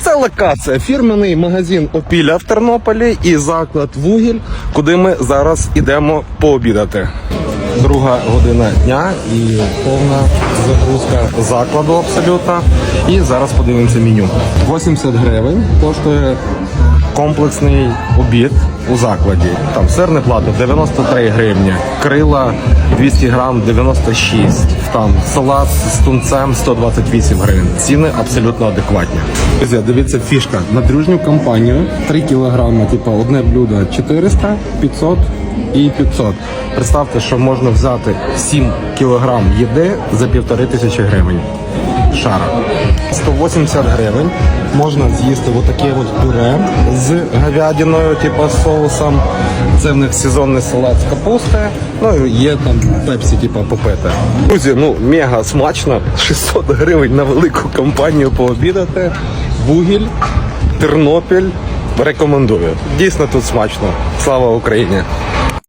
Це локація, фірменний магазин Опіля в Тернополі і заклад Вугіль, куди ми зараз ідемо пообідати. Друга година дня і повна загрузка закладу абсолютно. І зараз подивимося меню. 80 гривень коштує комплексний обід у закладі. Там сир не платно 93 гривні, крила 200 грам 96, там салат з тунцем 128 гривень. Ціни абсолютно адекватні. Друзі, дивіться фішка. На дружню компанію 3 кілограми, типу одне блюдо 400, 500 і 500. Представте, що можна взяти 7 кілограм їди за півтори тисячі гривень. Шара. 180 гривень можна з'їсти отаке от пюре з говядиною, типу соусом. Це в них сезонний салат з капусти. Ну і є там пепсі, типу, попити. Друзі, ну мега смачно. 600 гривень на велику компанію пообідати. Вугіль, Тернопіль. Рекомендую. Дійсно тут смачно. Слава Україні!